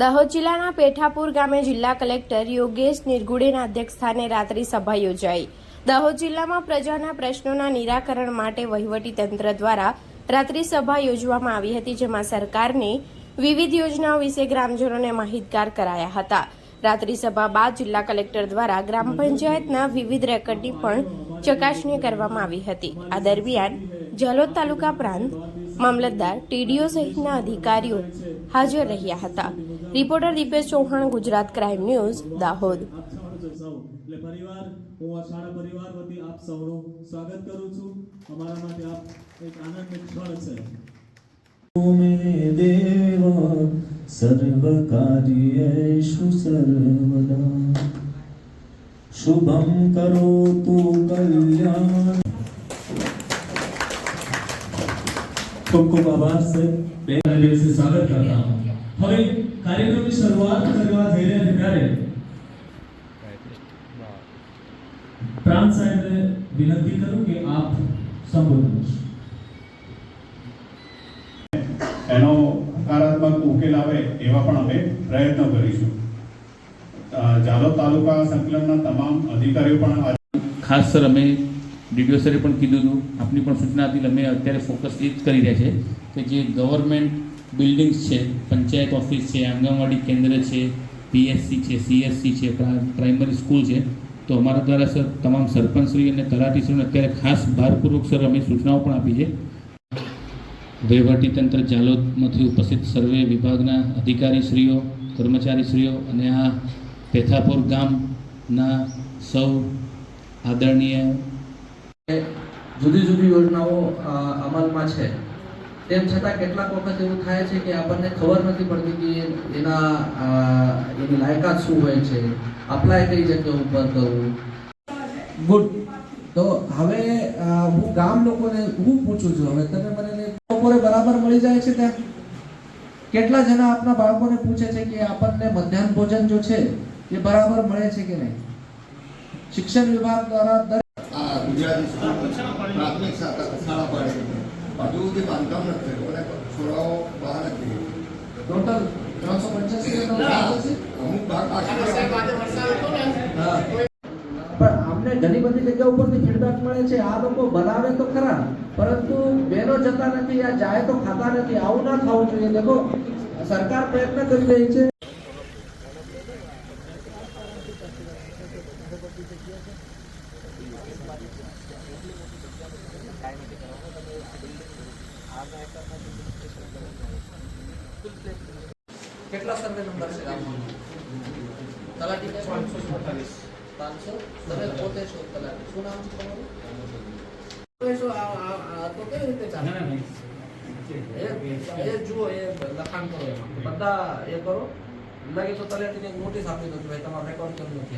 દાહોદ જિલ્લાના પેઠાપુર ગામે જિલ્લા કલેક્ટર યોગેશ નિર્ગુડેના અધ્યક્ષસ્થાને રાત્રિ સભા યોજાઈ. દાહોદ જિલ્લામાં પ્રજાના પ્રશ્નોના નિરાકરણ માટે વહીવટી તંત્ર દ્વારા રાત્રિ સભા યોજવામાં આવી હતી, જેમાં સરકારની વિવિધ યોજનાઓ વિશે ગ્રામજનોને માહિતગાર કરાયા હતા. રાત્રિ સભા બાદ જિલ્લા કલેક્ટર દ્વારા ગ્રામ પંચાયતના વિવિધ રેકર્ડની પણ ચકાસણી કરવામાં આવી હતી. આ દરમિયાન જાલોદ તાલુકા પ્રાંત મામલતદાર ટીડીઓ સહિતના અધિકારીઓ હાજર રહ્યા હતા. Reporter Dipesh Chauhan, Gujarat crime news, Dahod. એટલે પરિવાર, હું આ સારા પરિવાર વતી આપ સૌનું સ્વાગત કરું છું. અમારા માટે આપ એક આનંદની ક્ષણ છે. ઓમે દેવ સર્વ સર્વદા શુભમ કરો તું કલ્યાણ ખૂબ ખૂબ આભાર છે બે દિવસે સ્વાગત કરતા હું. હવે કાર્યક્રમની શરૂઆત કરવા જઈ રહ્યા ત્યારે પ્રાંત સાહેબને વિનંતી કરું કે આપ સંબોધન એનો હકારાત્મક ઉકેલ આવે એવા પણ અમે પ્રયત્ન કરીશું. જાલોદ તાલુકા સંકલનના તમામ અધિકારીઓ પણ ખાસ સર અમે ડીડીઓ સરે પણ કીધું હતું, આપની પણ સૂચના હતી અમે અત્યારે ફોકસ એ જ કરી રહ્યા છે કે જે ગવર્મેન્ટ બિલ્ડિંગ્સ છે, પંચાયત ઓફિસ છે, આંગણવાડી કેન્દ્ર છે પીએસસી છે સીએસસી છે, પ્રા- પ્રાઇમરી સ્કૂલ છે, તો અમારા દ્વારા સર, તમામ સરપંચશ્રી અને તલાટીશ્રીઓને અત્યારે ખાસ ભારપૂર્વક સર, અમે સૂચનાઓ પણ આપી છે. વહીવટીતંત્ર જાલોદમાંથી ઉપસ્થિત સર્વે વિભાગના અધિકારીશ્રીઓ, કર્મચારીશ્રીઓ અને આ પેથાપુર ગામના સૌ આદરણીય જુદી જુદી યોજનાઓ અમલમાં છે. તેમ છતાં કેટલાક વખત એવું થાય છે કે આપણને ખબર નથી પડતી કે એના એની લાયકાત શું હોય છે. અપ્લાય કઈ જગ્યા ઉપર કરવું. ગુડ તો હવે હું ગામ લોકોને હું પૂછું છું. હવે તમે મને બપોરે બરાબર મળી જાય છે ત્યાં? કેટલા જણા આપના બાળકોને પૂછે છે કે આપણને મધ્યાહન ભોજન જો છે, એ બરાબર મળે છે કે નહીં? શિક્ષણ વિભાગ દ્વારા ગુજરાતી સ્કૂલ પ્રાથમિક શાળા પાડે હજુ સુધી બાંધકામ નથી થયું અને છોરાઓ બહાર નથી ટોટલ ત્રણસો પંચ્યાસી અમુક ભાગ બાકી પણ અમને ઘણી બધી જગ્યા ઉપરથી ફીડબેક મળે છે આ લોકો બનાવે તો ખરા પરંતુ બેનો જતા નથી આ જાય તો ખાતા નથી આવું ના થવું જોઈએ. દેખો સરકાર પ્રયત્ન કરી રહી છે. કેટલા સર્વે નંબર છે તલાટી પાંચસો પાંચસો. તમે પોતે છો તલાટી. શું નામ છે તમારું? તો કેવી રીતે ચાલે? એ જુઓ એ લખાણ કરો એમાં. બધા એ કરો. લાગે તો તલાટીને એક નોટિસ આપી દો કે ભાઈ તમારો રેકોર્ડ કર્યો નથી